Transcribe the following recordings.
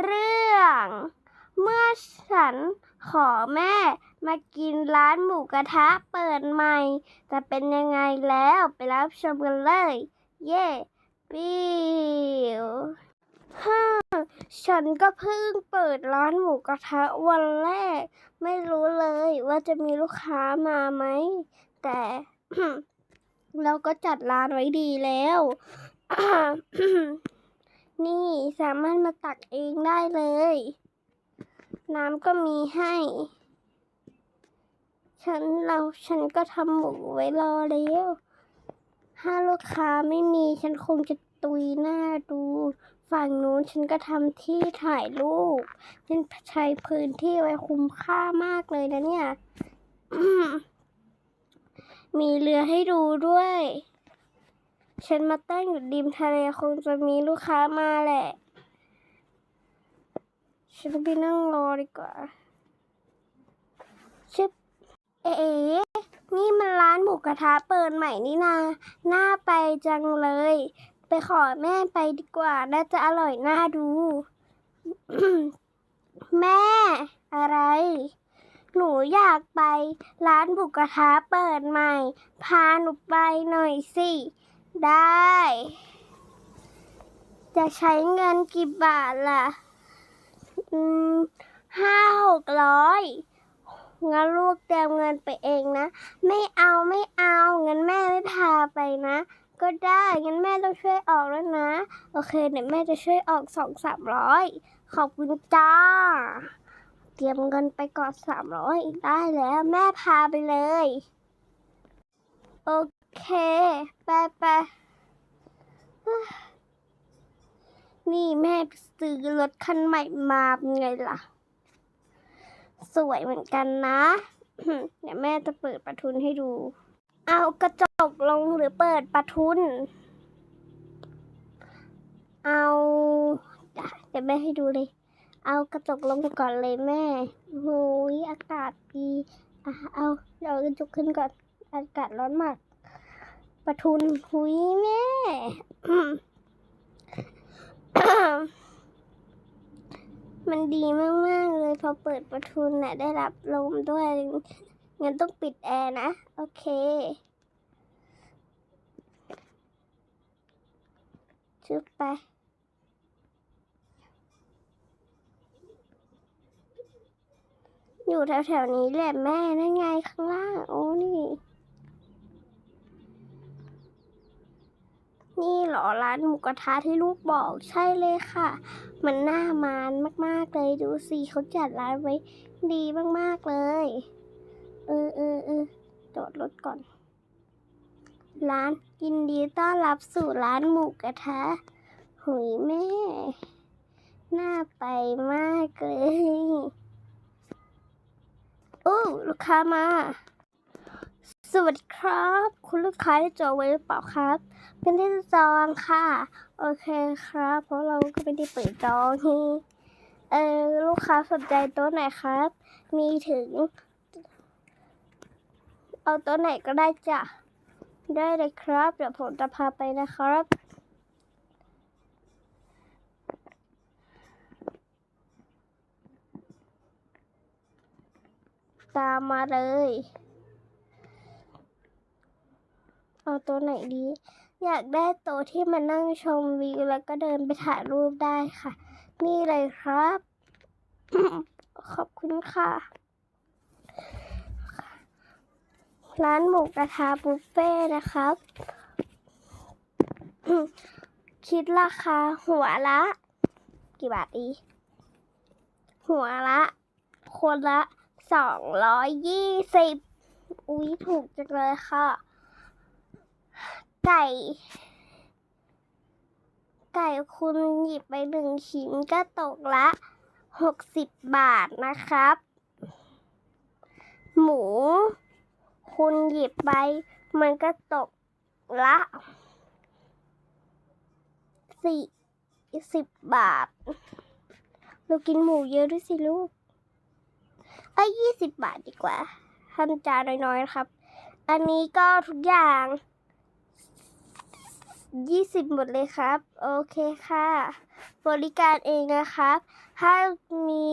เรื่อง เมื่อฉันขอแม่มากินร้านหมูกระทะเปิดใหม่ จะเป็นยังไงแล้วไปรับชมกันเลย เย่ปิวฮ่าฉันก็เพิ่งเปิดร้านหมูกระทะวันแรก ไม่รู้เลยว่าจะมีลูกค้ามาไหม แต่เราก็จัดร้านไว้ดีแล้ว นี่สามารถมาตักเองได้เลย น้ำก็มีให้ ฉันเราฉันก็ทำหมูไว้รอแล้วถ้าลูกค้าไม่มีฉันคงจะตุยหน้าดู ฝั่งนู้นฉันก็ทำที่ถ่ายรูปฉันใช้พื้นที่ไว้คุ้มค่ามากเลยนะเนี่ย มีเรือให้ดูด้วย ฉันมาตั้งอยู่ริมทะเลคงจะมีลูกค้ามาแหละ ฉันไปนั่งรอดีกว่าชึบเอ๋นี่มันร้านหมูกระทะเปิดใหม่นี่นา น่าไปจังเลย ไปขอแม่ไปดีกว่า น่าจะอร่อยน่าดู แม่ อะไร หนูอยากไป ร้านหมูกระทะเปิดใหม่ พาหนูไปหน่อยสิ ได้ จะใช้เงินกี่บาทล่ะ อืมห้าหกร้อยงั้นลูกเตรียมเงินไปเองนะ ไม่เอาไม่เอาเงั้นแม่ไม่พาไปนะ ก็ได้งั้นแม่ต้องช่วยออกแล้วนะ โอเคเดี๋ยวแม่จะช่วยออกสองสามร้อยขอบคุณจ้า เตรียมเงินไปก่อนสามร้อยได้แล้ว แม่พาไปเลย เค ไปไปนี่แม่ซื้อรถคันใหม่มาเป็นไงล่ะ สวยเหมือนกันนะ เดี๋ยวแม่จะเปิดประทุนให้ดู เอากระจกลงหรือเปิดประทุน เอาเดี๋ยวแม่ให้ดูเลย เอากระจกลงก่อนเลยแม่โอ้ยอากาศดีอะเอาเดี๋ยวกระจกขึ้นก่อน อากาศร้อนมาก ปะทุนหุยแม่ มันดีมาก ๆ เลยพอเปิดประทุนน่ะ ได้รับลมด้วยงั้นต้องปิดแอร์นะ โอเคชุบไปอยู่แถวๆนี้แหละแม่นั่นไงข้างล่าง โอ้นี่ นี่หรอร้านหมูกระทะที่ลูกบอกใช่เลยค่ะ มันน่ามานมากๆเลยดูสิเขาจัดร้านไว้ดีมากๆเลย เออเออเออจอดรถก่อน ร้านยินดีต้อนรับสู่ร้านหมูกระทะหุยแม่ น่าไปมากเลย โอ้ ลูกค้ามา สวัสดีครับ คุณลูกค้าได้จองไว้หรือเปล่าครับเป็นที่จองค่ะ โอเคครับ เพราะเราก็ไม่ได้เปิดจองนี่เออลูกค้าสนใจโต๊ะไหนครับ มีถึง เอาโต๊ะไหนก็ได้จ้ะได้เลยครับ เดี๋ยวผมจะพาไปนะครับตามมาเลย เอาตัวไหนดี อยากได้โต๊ะที่มานั่งชมวิวแล้วก็เดินไปถ่ายรูปได้ค่ะ นี่เลยครับ ขอบคุณค่ะ ร้านหมูกระทะบุฟเฟ่นะครับ คิดราคาหัวละ กี่บาทดี หัวละ คนละสองร้อยยี่สิบอุ๊ยถูกจังเลยค่ะ ไก่ ไก่คุณหยิบไปหนึ่งชิ้นก็ตกละหกสิบบาทนะครับ หมู คุณหยิบไป มันก็ตกละสี่สิบบาท เรากินหมูเยอะด้วยสิลูก เอ้ยยี่สิบบาทดีกว่าทำจานน้อยๆนะครับ อันนี้ก็ทุกอย่าง ยี่สิบหมดเลยครับ โอเคค่ะ บริการเองนะครับ ถ้ามี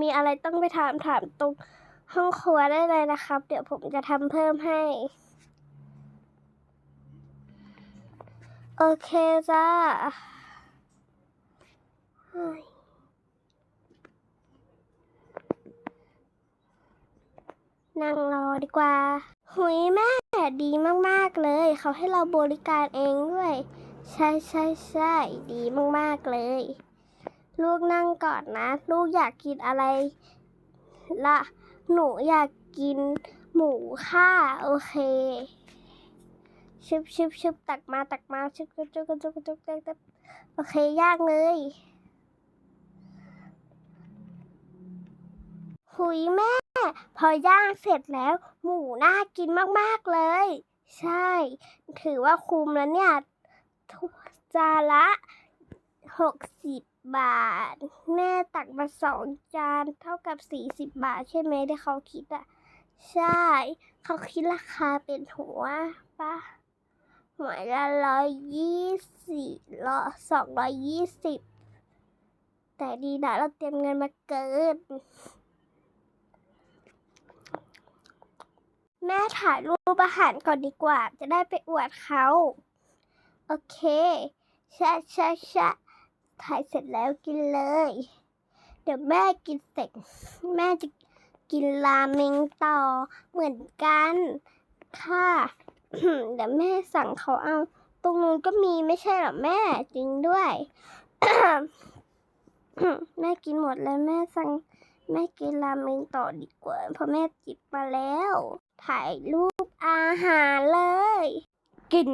มีอะไรต้องไปถามถามตรงห้องครัวได้เลยนะครับ เดี๋ยวผมจะทำเพิ่มให้ โอเคจ้านั่งรอดีกว่า หุยแม่ ดีมากๆเลย เขาให้เราบริการเองด้วย ใช่ใช่ใช่ดีมากๆเลย ลูกนั่งก่อนนะ ลูกอยากกินอะไรละหนูอยากกินหมูค่ะ โอเคชิบชิบชิบตักมาตักมาชิบจุ๊บจุ๊บจุ๊บจุ๊บจุ๊บจุ๊บโอเคย่างเลยหุยแม่ พอย่างเสร็จแล้ว หมูน่ากินมากๆเลย ใช่ ถือว่าคุ้มแล้วเนี่ยจานละหกสิบบาท แม่ตักมาสองจานเท่ากับสี่สิบบาท ใช่ไหมที่เขาคิดอะใช่ เขาคิดราคาเป็นหัวปะหัวละร้อยยี่สิบละสองร้อยยี่สิบแต่ดีนะเราเตรียมเงินมาเกิน แม่ถ่ายรูปอาหารก่อนดีกว่า จะได้ไปอวดเขา โอเคชะชะชะถ่ายเสร็จแล้วกินเลย เดี๋ยวแม่กินเสร็จ แม่จะกินราเมงต่อเหมือนกัน ค่ะเดี๋ยวแม่สั่งเขาเอา ตรงนู้นก็มีไม่ใช่หรอแม่จริงด้วย แม่กินหมดแล้วแม่สั่งแม่กินราเมงต่อดีกว่าเพราะแม่จิบมาแล้ว ถ่ายรูปอาหารเลยกิน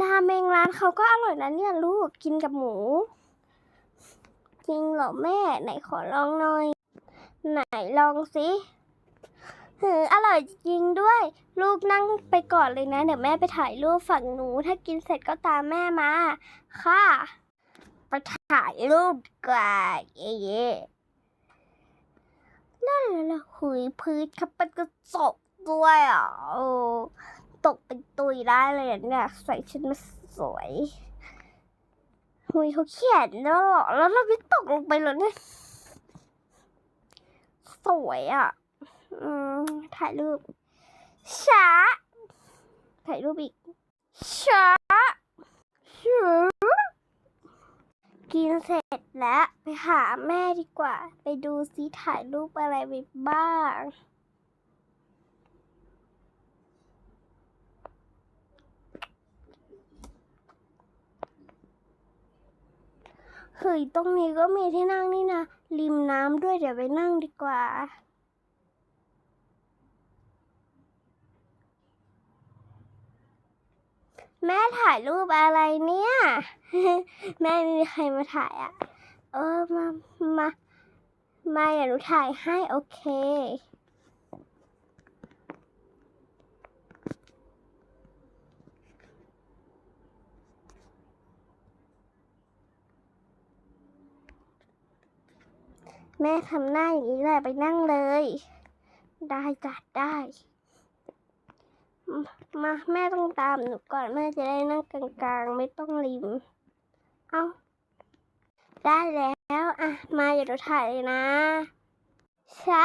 ราเมงร้านเขาก็อร่อยนะเนี่ยลูกกินกับหมู จริงเหรอแม่ ไหนขอลองหน่อย ไหนลองสิหืออร่อยจริงด้วย ลูกนั่งไปก่อนเลยนะ เดี๋ยวแม่ไปถ่ายรูปฝั่งหนู ถ้ากินเสร็จก็ตามแม่มา ค่ะ ไปถ่ายรูปดีกว่าเย่เย่ นั่นแหละหุยพื้นครับเป็นกระจกด้วยอะอตกเป็นตุยได้เลยเนี่ยใส่ชุดมาสวยหุยเขาเขียนแล้วหรอแล้วเราไม่ตกลงไปเลยเนี่ยสวยอะอืมถ่ายรูปช้าถ่ายรูปอีกช้าช้ากินเสร็จ แล้วไปหาแม่ดีกว่า ไปดูซิถ่ายรูปอะไรไปบ้าง เฮ้ย ตรงนี้ก็มีที่นั่งนี่นะ ริมน้ำด้วยเดี๋ยวไปนั่งดีกว่าแม่ถ่ายรูปอะไรเนี่ย แม่ไม่มีใครมาถ่ายอะ เออมามามาอย่าหนูถ่ายให้โอเคแม่ทำหน้าอย่างนี้แหละไปนั่งเลย ได้จ้ะได้ มาแม่ต้องตามหนูก่อนแม่จะได้นั่งกลางๆ ไม่ต้องริม เอ้า ได้แล้วอะมาอย่าเราถ่ายเลยนะชะ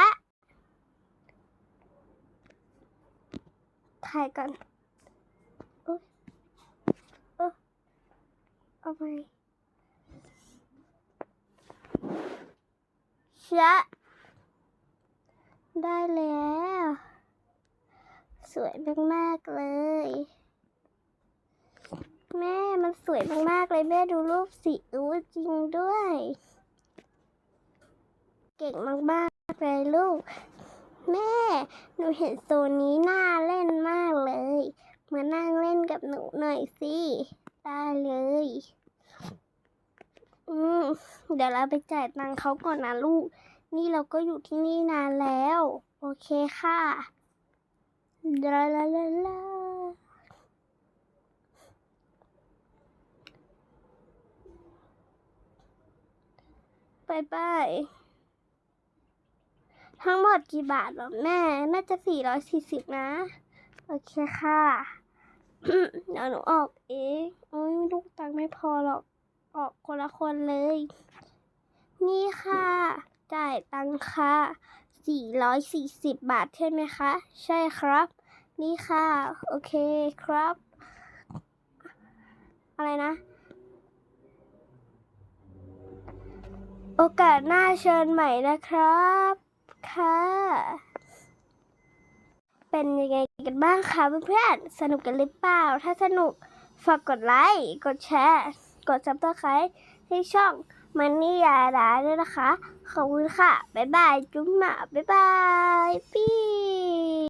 ถ่ายก่อนอุ๊ยเออเอาไปชะได้แล้ว สวยมาก ๆ เลย แม่มันสวยมากๆเลยแม่ดูรูปสิอู้จริงด้วย เก่งมากๆเลยลูก แม่ หนูเห็นโซนนี้น่าเล่นมากเลยมานั่งเล่นกับหนูหน่อยสิได้เลย อืมเดี๋ยวเราไปจ่ายตังค์เขาก่อนนะลูก นี่เราก็อยู่ที่นี่นานแล้ว โอเคค่ะลาลาลาลา บายบายทั้งหมดกี่บาทหรอแม่ น่าจะสี่ร้อยสี่สิบนะ โอเคค่ะ เดี๋ยวหนูออกเองโอ้ยลูกตังค์ไม่พอหรอก ออกคนละคนเลย นี่ค่ะ จ่ายตังค่ะ440บาทใช่ไหมคะ ใช่ครับ นี่ค่ะ โอเคครับ อะไรนะ โอกาสหน้าเชิญใหม่นะครับ ค่ะ เป็นยังไงกันบ้างคะเพื่อนๆ สนุกกันหรือเปล่า ถ้าสนุกฝากกดไลค์ กดแชร์ กดซับสไครต์ให้ช่องมันนี่ยาดาด้วยนะคะ ขอบคุณค่ะ บ๊ายบาย จุ๊มหมาบ๊ายบาย ปี้